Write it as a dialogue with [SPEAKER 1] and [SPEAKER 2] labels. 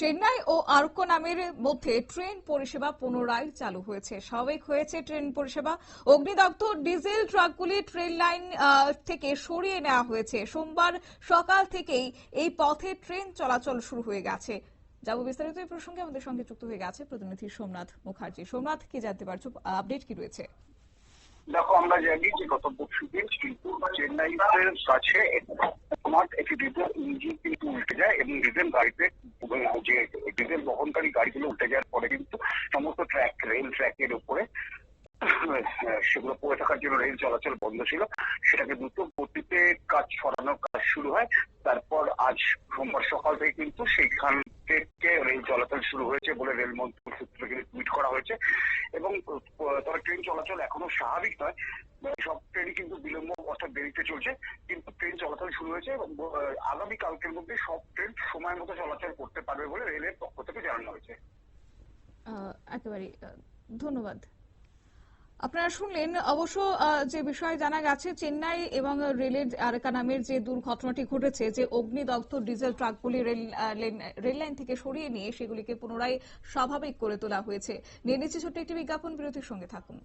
[SPEAKER 1] চেন্নাই ও আরকো নামের মধ্যে ট্রেন পরিষেবা পুনরায় চালু হয়েছে। স্বাভাবিক হয়েছে ট্রেন পরিষেবা। অগ্নিদগ্ধ ডিজেল ট্রাকগুলি ট্রেন লাইন থেকে সরিয়ে নেওয়া হয়েছে। সোমবার সকাল থেকেই এই পথে ট্রেন চলাচল শুরু হয়ে গেছে। যাব বিস্তারিত এই প্রসঙ্গে আমাদের সঙ্গে যুক্ত হয়ে গেছে প্রতিনিধি সোমনাথ মুখার্জি। সোমনাথ, কি জানতে পারছ? আপডেট কি রয়েছে?
[SPEAKER 2] দেখো, আমরা জানি যে গত পরশু দিন কিন্তু চেন্নাইয়ের কাছে একটি ডিজেল ইঞ্জিন কিন্তু উল্টে যায় এবং ডিজেল গাড়িতে যে ডিজেল বহনকারী গাড়িগুলো উঠে যাওয়ার পরে কিন্তু সমস্ত ট্র্যাক রেল ট্র্যাকের উপরে সেগুলো পড়ে থাকার জন্য রেল চলাচল বন্ধ ছিল। সেটাকে দ্রুত গতিতে কাজ সরানোর কাজ শুরু হয়। তারপর আজ সোমবার সকাল থেকে কিন্তু সেইখান থেকে রেল চলাচল শুরু হয়েছে বলে রেল মন্ত্রী সূত্র থেকে টুইট করা হয়েছে। এবং তবে ট্রেন চলাচল এখনও স্বাভাবিক নয়। মানে সব ট্রেনই কিন্তু বিলম্ব অর্থাৎ দেরিতে চলছে। কিন্তু ট্রেন চলাচল শুরু হয়েছে এবং আগামী কালকের মধ্যে সব ট্রেন সময় মতো চলাচল করতে পারবে বলে রেলের পক্ষ থেকে জানানো হয়েছে।
[SPEAKER 1] একেবারে ধন্যবাদ। আপনারা শুনলেন অবশ্য যে বিষয় জানা গেছে, চেন্নাই এবং রেলের আরেকা নামের যে দুর্ঘটনাটি ঘটেছে, যে অগ্নিদগ্ধ ডিজেল ট্রাকগুলি রেল লাইন থেকে সরিয়ে নিয়ে সেগুলিকে পুনরায় স্বাভাবিক করে তোলা হয়েছে। নিয়ে নিচ্ছে ছোট্ট একটি বিজ্ঞাপন, বিরতির সঙ্গে থাকুন।